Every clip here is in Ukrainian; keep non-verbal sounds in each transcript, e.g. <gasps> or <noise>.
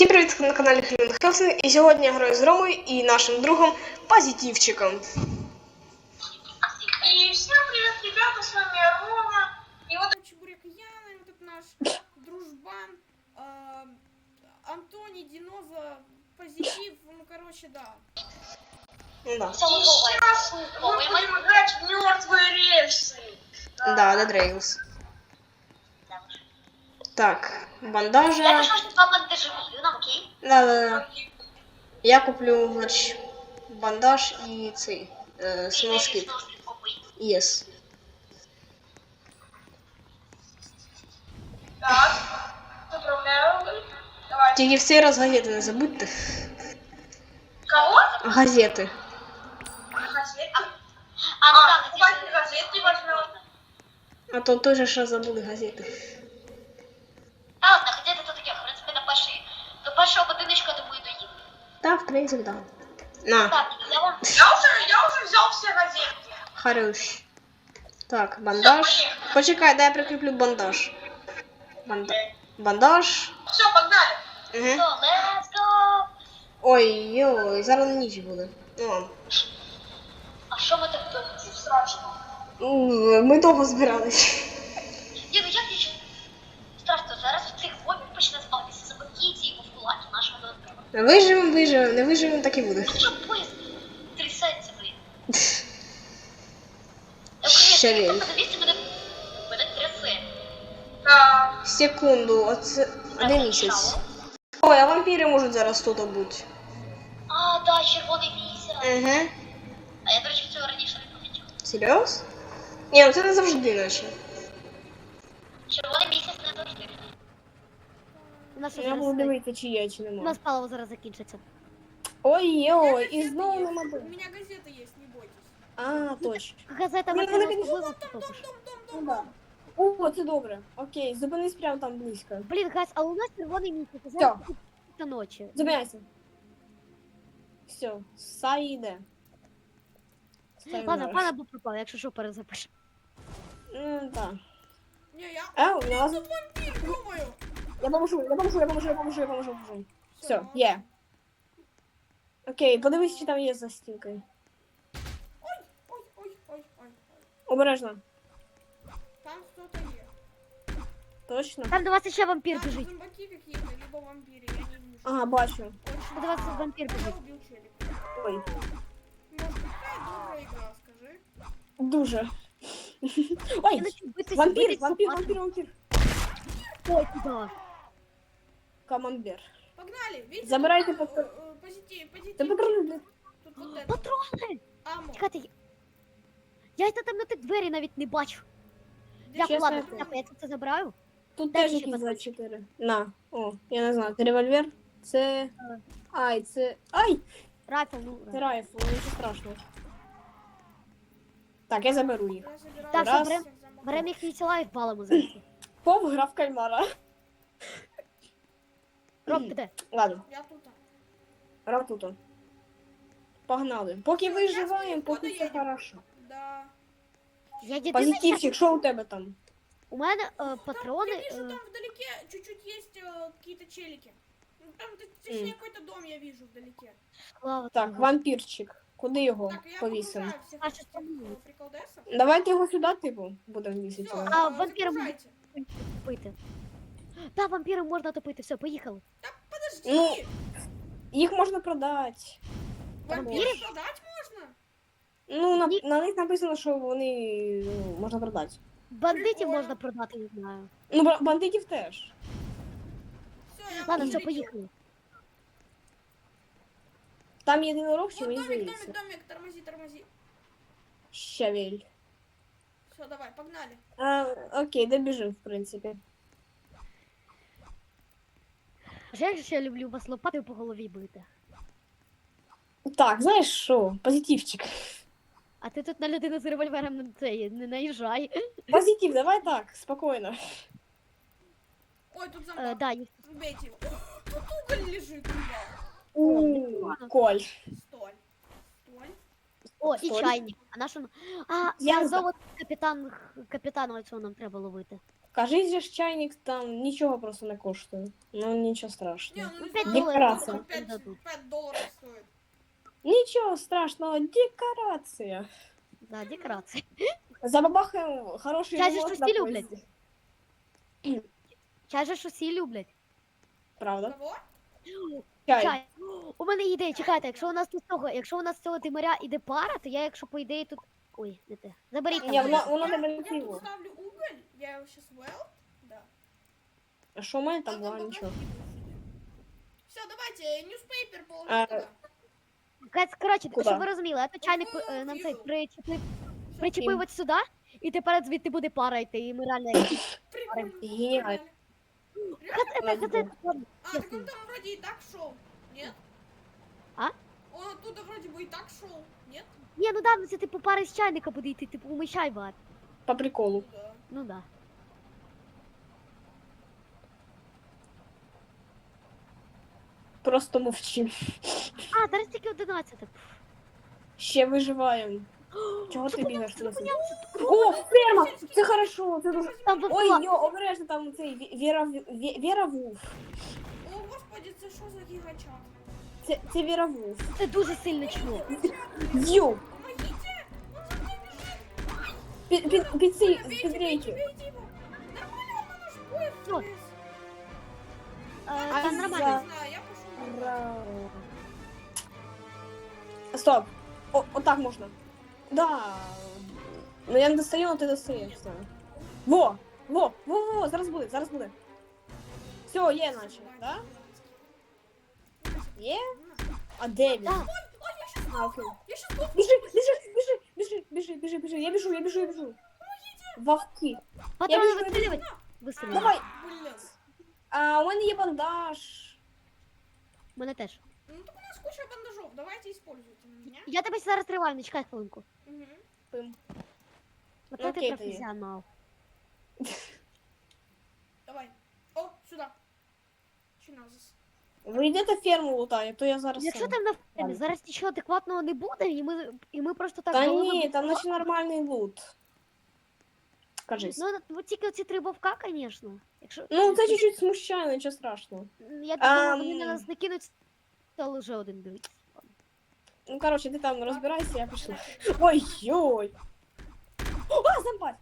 Всім привіт на каналі Хрін Хелсинг. І сьогодні я граю з Ромою і нашим другом Позитивчиком. И всем привет, ребята, с вами Рома. И вот Чебурек Яна, и вот этот наш дружбан э, Антоний Диноза Позитив, ну короче, да. Ну да. сейчас мы будем играть в мертвые рельсы. Да, Dead Rails. Так, бандажа. Я пишу, що два бандажі куплю нам, окей? Да, да, да. Я куплю, значить, бандаж і цей. Е, Смолскіп. Yes. Так, заправляю. Давай. Тільки в цей раз газети не забудьте. Кого? Газети. Газеты. А, ну А, так, давайте газеты возьмем. А то же що забули газети. Та, в принципі, да. На, Так, я вам... Я уже, я уже взял все газеты. хорош. Так, бандаж. Почекай, дай я прикріплю бандаж. Банда... Бандаж. Все, погнали. Угу. So, let's go! Ой-ой, зараз ніч буде. Ну, ладно. А що ми так довго? Ничего страшного. М, Ми довго збирались. Додатково. Виживемо, виживемо, не виживемо, так і буде. Що блін. <laughs> Секунду, оце один місяць. Ой, а вампіри можуть зараз тут бути. А, да, червоний місяць. Угу. А я, до речі, цього раніше не помічав. Серйоз? Ні, ну це не завжди наче. Червоний місяць. У нас, Я зараз, буду дивитися, чи є, чи у нема. нас паливо зараз закінчиться. Ой-ой, і знову нема. У бу- меня газета есть, не бойтесь. А, точно. Газета Ні. Ну да. О, це добре. Окей, зупинись прямо там близько. Блін, газ, а у нас червоний місяць. Зараз до ночі. Зупиняйся. Все, Сай йде. Ставимо Ладно, зараз. пан або пропав, якщо що перезапиш. Ну, так. Не, я... Е, у нас... Думаю. Я поможу, я поможу, я поможу, я поможу, я поможу, я поможу. Все, є. Окей, подивись, чи там є за стінкою. Ой, ой, ой, ой, ой. Обережно. Там кто-то есть. Точно. Там до вас ще вампір Там біжить. зомбаки какие-то, либо вампиры, я не вижу. Ага, бачу. Очень До вас мало. вампір Я біжить. убил челика. Ой, Может, какая добрая игра, скажи. дуже. Я Ой, начну битись, вампір, битись вампір, собаками. вампір, вампір. Ой, куди? Камамбер. Погнали, видите? Забирайте тут, патроны. э, э, Позитив, позитив. Та патрони, блін. Тут вот это. Патрони! Амо. Чекайте, я- я й там на ті двері навіть не бачу. Дякую, Чесно, ладно, я- дякую, я це забираю. Тут Дай теж ще якісь патрони. 24. На. О, я не знаю. Це револьвер. Це. Ай, це. Ай! Райфл, ну. Це райфл, ну нічого страшного. Так, я заберу їх. Я забираю Так, Раз. всех берем- зомбаков. Беремо їх і тіла і впалимо зараз. Пов гра в кальмара. Роб, ти де? Ладно, Я тут. рав тут. он. Погнали. Поки Всё, виживаємо, я поки свою все воду хорошо. Да. Я єдине, Позитивчик, що у тебе там? у мене е, Там, патрони. я вижу, е, там вдалеке чуть-чуть есть э, какие-то челики. Ну, Там, т- точнее, Мгм. какой-то дом я вижу вдалеке. слава Так, Богу. вампірчик. Куди його Так, я повісимо? погружаю всех А, этих что там э, есть? приколдесов. Давайте його сюди, типу, будемо вісити. Всё, А, э, вампиры загружайте. Та, вампіри можна топити, все, поїхали. Подожди! Ну, Їх можна продати. Вампиров продать можно? Ну, на, Ні. на них написано, що вони ну, можна продати. Бандитів Прикольно. можна продати, не знаю. Ну, бра- бандитів теж. Все, я Ладно, все, полетел. поїхали. Там єдинорог, чи Вот мені домик, здається. домик, домик, тормози, тормози. Щавель. Все, давай, погнали. А, окей, добіжив, в принципі. А же я люблю вас лопатою по голові бити. Так, знаєш що? Позитивчик. А ти тут на людину з револьвером не, це, не наїжджай. Позитив, давай так, спокійно. Ой, тут Е, зомбак. да, є- Убейте его. О, Тут уголь лежит, ребят. У, Коль. Столь. Столь. О, і Соль. чайник. А наш он... А, за- золото капітан, капітана оцього нам треба ловити. Кажись, же ж чайник там нічого просто не коштує. Ну нічого Не, страшного. ну не пять знаю, долларов там 5, дадут. 5 долларов стоит. Нічого страшного, декорація. Да, декорації. Забабахаємо хороший Чай же ремонт щось на не поїзді. люблять. Чай же ж усі люблять. Правда? Кого? Чай. Чай. У мене є ідея, чекайте, якщо у нас тут цього, якщо у нас з цього димаря іде пара, то я, якщо по ідеї тут. Ой, не те. Заберіть Ні, там. воно- воно не я тут вилетіло. ставлю его сейчас weld. Да. А що у мене там була нічого? Все, давайте, newspaper положи А, туда. Коротше, Куда? щоб ви розуміли, а то чайник е, нам цей причепив, причепив от сюди, і тепер звідти буде пара йти, і ми реально. Прикольно. Гениально. Реально. Це- це- це- А, так он там вроде и так шел, нет? А? Он оттуда вроде бы и так шел, нет? Ні, ну да, ну це типу пара з чайника буде йти, типу умищай багато. По приколу. Ну да. Ну да. Просто мовчим. А, зараз тільки 11. Ще виживаємо. Чого ти бігаєш? О, ферма! Це хорошо, це дуже. Там Ой, йо, обережно там цей Ві- Віра Ві- Віра Вулф. О, господи, це що за гігачат? Це, це Віра Вулф. Це дуже сильно чмо. Йо! Помогите! Он за мной бежит! Під, під, під, ці, під рейки. бейте его! Нормально, он на наш поезд Всё. влез. Е, Там нормально. Не знаю, я пошел. Ура. Стоп. О, отак можна. Да. Ну я не достаю, але ти достаєш. все. Во! Во! Во, во, во, зараз буде, зараз буде. Все, є наче, да? Є? А де він? Так. А, окей. Я сейчас буду. Біжи, біжи, біжи, біжи, біжи, біжи, біжи. Я біжу, я біжу, я біжу. Вовки. Патрони вижу, вистрілювати. Вистрілювати. Давай. Блин. А у мене є бандаж. Мене теж. Ну так у нас куча бандажов, давайте используйте на меня. Я тебе зараз триваю, не чекай хвилинку. Мгм. Пим. Ото ти Окей, тоді. професіонал. <laughs> Давай. О, сюда. Чиназис. Ви йдете ферму лутає, то я зараз. Якщо сам. там на фермі Ладно. зараз нічого адекватного не буде, і ми, і ми просто так Та головно ні, будемо- там наче нормальний лут. Кажись. Ну, от тільки оці три вовка, звісно. Якщо... Ну, це чуть-чуть смущає, нічого страшного. Я думаю, Ам. вони на нас накинуть, то вже один дивиться. Ну, коротше, ти там розбирайся, я пішла. Ой, йой. О, зомбар!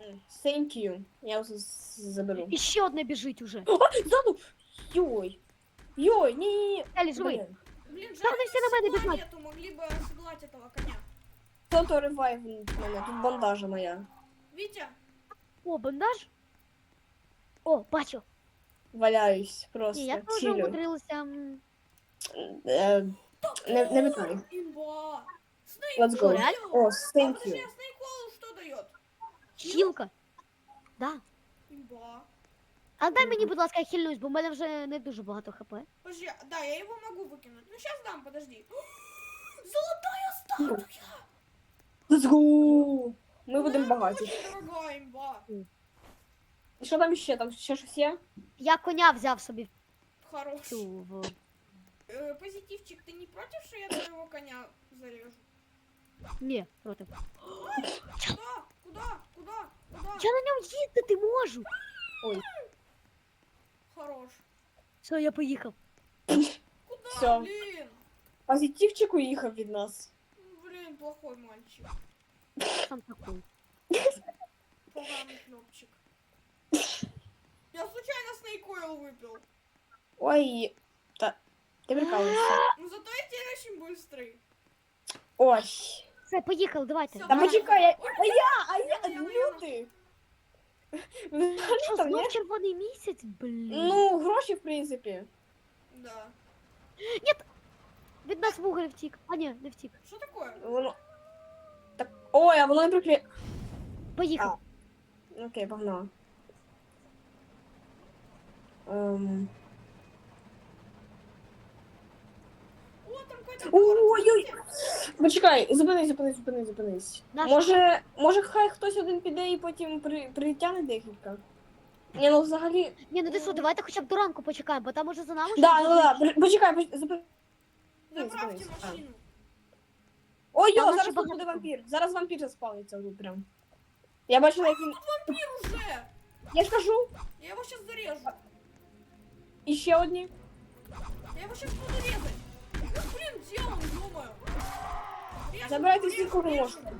М, Thank you. Я з- з- заберу. І ще одне біжить уже. О, ззаду! Йой! Йой, ні-ні-ні. Елі, живий. Блін. Блин, Да жаль, они все на мене седла бежать. нету, могли бы оседлать этого коня. Хто-то ревайв мене, тут бандажа моя. Витя, О, бандаж? О, бачу. Валяюсь Ні, просто, я теж чилю. умудрилася. м, Е, Не, не имба. Let's go. О, thank подожди, you. а что дает? Хілка. Да. Имба. А дай мені, будь ласка, я хильнусь, бо в мене вже не дуже багато хп. Подожди, да, я его могу выкинуть. Ну сейчас дам, подожди. <gasps> Золотая статуя! Let's go! Ми будемо Она багаті. очень дорогая имба. І що там ще? Там ще щось є? Я коня взяв собі Хорош. в цю в. Э, позитивчик, ты не против, что я твоего коня зарежу? Ні, проти. Куда? Куда? Куда? Куда? Я на ньому їздити можу. Хорош. Все, я поїхав. Куда, Всё. блин? Позитивчик уїхав від нас. Блин, плохой мальчик. Сам такий. Поганый хлопчик. Я случайно снейкойл выпил. Ой, та ти прикалуєшся. Ну зато я теперь очень быстрый. Ой. Все, поїхали, давайте. Всё, Та давай. почекай, я... Ой, а я, а я, Я- я- я- люди. Що, там, знов ні? червоний місяць? Блін. Ну, гроші, в принципі. Да. Від нас вуголь втік. А ні, не втік. Что такое? Воно. Ой, а воно не приклеє. Поїхав. Окей, погнала. Ем... О, там какой-то Ой-ой! Почекай, зупинись, зупинись, зупинись, зупинись. Наш- Може, може, хай хтось один піде і потім при... притягне декілька? Ні, ну взагалі. Ні, ну ти що, давайте хоча б до ранку почекаємо, бо там уже за нами Да, щось ну да, почекай, поч- зупинись. Заправьте. А. машину. Ой, йо, Там зараз ще тут буде багато. вампір. Зараз вампір заспавниться тут прям. Я бачила, як він. Вампир уже! Я ж кажу, Я его сейчас зарежу. і ще одні. Я его сейчас буду резать. Ну, блин, ё-моё? Режу, Забирайте всіх, кого можете.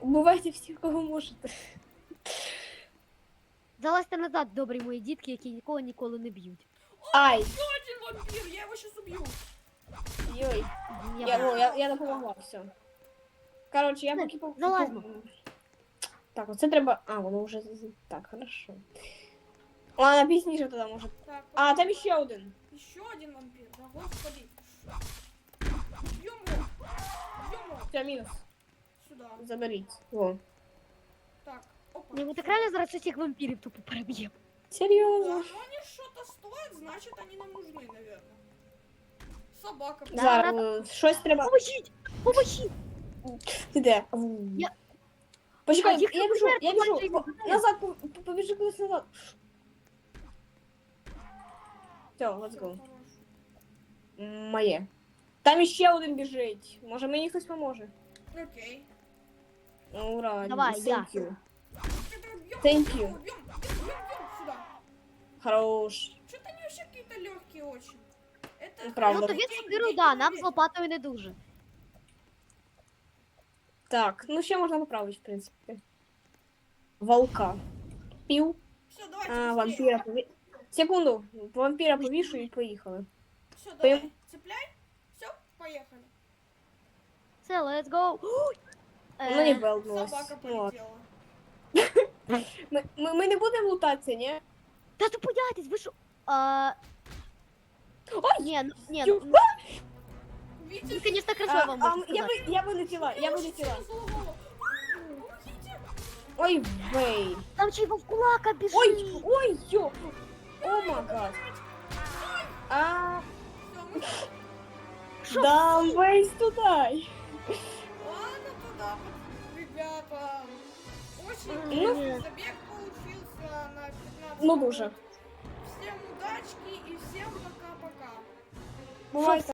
Убивайте всіх, кого можете. Залазьте назад, добрі мої дітки, які нікого ніколи не б'ють. Ай! Один вампир, я его сейчас убью. Йой. Я Я, бачу. ну, я, я допомогла, все. Коротше, я поки по... залазьмо. Так, оце треба. А, воно вже. з- Так, хорошо. Ладно, пізніше тоді може. Так, А, там ще один. Еще один вампир, да господи. Бьем его. Бьем его. Все, мінус. Сюда. Заберіть. О. Так, опа. Ні, ми так реально зараз усіх вампірів тупо переб'ємо. Да, Серйозно. но они что-то стоят, значит они нам нужны, наверное. Собака. Да. Зараз е, щось треба. Поможіть! Поможіть! Ти де? Я- Почекай, А, їх я треба біжу, жертвувати, я біжу. їх По- треба. Назад, по- по- побіжи кудись назад. Все, let's go. М, Моє. Там іще один біжить. Може мені хтось поможе. Окей. Ура, Давай, thank я. you. Бьем, Thank бьем, you. бьем, бьем, бьем, бьем, сюда. Хорош. Что-то они вообще какие-то легкие очень. Ну, правда. Ну Правда. сокиру, да, нам з лопатою не дуже. Так, ну ще можна поправити, в принципі. Волка. Пів. Все, давайте. А, вампіра пові... Секунду. Вампіра повішу і поїхали. Все, Пим. давай. Цепляй. Все, поехали. Все, let's go. Ой! <gasps> Ну не Е. Собака полетела. <laughs> Ми, ми, ми не будемо лутатися, ні? Та зупиняйтесь, ви що? А... Ой! Ні, ну, ні, Ю- ну, Видите? ви, звісно, А, красиво а, можете я, сказати. би, я би летіла, я би очень летіла. сильно залагало. Помогите. Ой, вей. Там ще й вовкулака біжить. Ой, ой, ё. О май гад. А, Все, мы Що? да, весь туди. Ладно, туда вот, ребята. Очень Ну. интересный забег получился на 15 Ну, минут. дуже. Всем удачки и всем пока-пока. Boa.